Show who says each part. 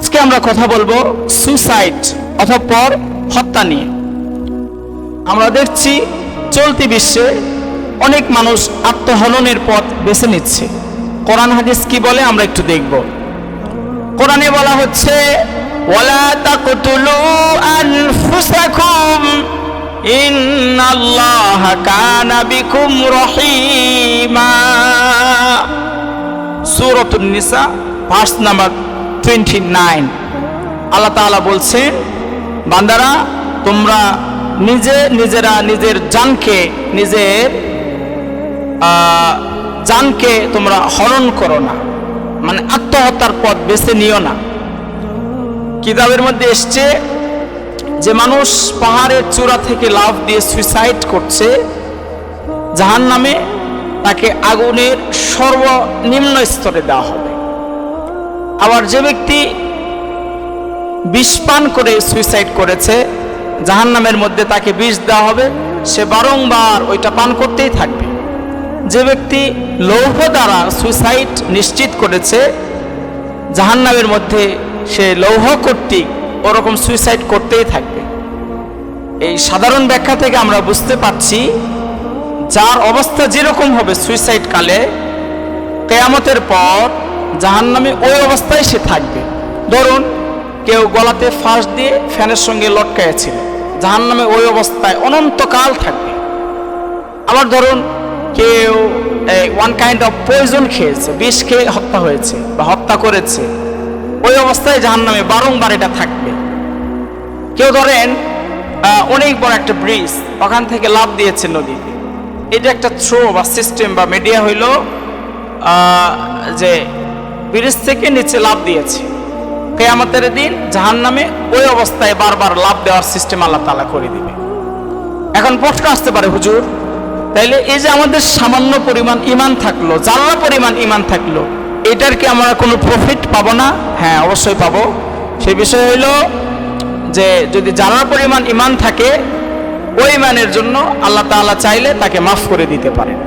Speaker 1: আজকে আমরা কথা বলব সুসাইড অথবা হত্যা নিয়ে। আমরা দেখছি চলতি বিশ্বে অনেক মানুষ আত্মহননের পথ বেছে নিচ্ছে। কোরআন হাদিস কি বলে আমরা একটু দেখব। কোরআনে বলা হচ্ছে, ওয়ালা তাকতুলু রহিমা। নিসা ভার্স নাম্বার 29 আল্লাহ তাআলা বলছেন বান্দারা, তোমরা নিজে নিজেরা নিজের জানকে নিজের জানকে তোমরা হরণ করো না। মানে আত্মহত্যার পথ বেছে নিও না। কিতাবের মধ্যে এসছে যে মানুষ পাহাড়ের চূড়া থেকে লাফ দিয়ে সুইসাইড করছে জাহান নামে তাকে আগুনের সর্বনিম্ন স্তরে দেওয়া হবে। আবার যে ব্যক্তি বিষ পান করে সুইসাইড করেছে জাহান নামের মধ্যে তাকে বিষ দেওয়া হবে, সে বারংবার ওইটা পান করতেই থাকবে। যে ব্যক্তি লৌহ দ্বারা সুইসাইড নিশ্চিত করেছে, জাহান্নামের মধ্যে সে লৌহ কর্তৃক ওরকম সুইসাইড করতেই থাকবে। এই সাধারণ ব্যাখ্যা থেকে আমরা বুঝতে পারছি, যার অবস্থা যেরকম হবে সুইসাইড কালে, কেয়ামতের পর জাহান্নামে ওই অবস্থায় সে থাকবে। ধরুন, কেউ গলাতে ফাঁস দিয়ে ফ্যানের সঙ্গে লটকাইছিল জাহান্নামে ওই অবস্থায় অনন্তকাল থাকবে। আবার ধরুন, কেউ ওয়ান কাইন্ড অফ পয়জন খেয়েছে, বিষ খেয়ে হত্যা হয়েছে বা হত্যা করেছে, ওই অবস্থায় জাহান নামে বারংবার এটা থাকবে। কেউ ধরেন অনেক বড় একটা ব্রিজ, ওখান থেকে লাভ দিয়েছে নদীতে। এটা একটা থ্রো বা সিস্টেম বা মিডিয়া হইল যে ব্রিজ থেকে নিচে লাভ দিয়েছে। কেয়ামতের দিন জাহান নামে ওই অবস্থায় বারবার লাভ দেওয়ার সিস্টেম আল্লাহ তালা করে দিবে। এখন প্রশ্ন আসতে পারে, হুজুর, তাইলে এই যে আমাদের সামান্য পরিমাণ ইমান থাকল জাল্লা পরিমাণ ইমান থাকল, এটার কি আমরা কোনো প্রফিট পাবো না? হ্যাঁ অবশ্যই পাবো। সে বিষয় হইল যে যদি জানার পরিমাণ ইমান থাকে, ওই ইমানের জন্য আল্লাহ তাআলা চাইলে তাকে মাফ করে দিতে পারেন।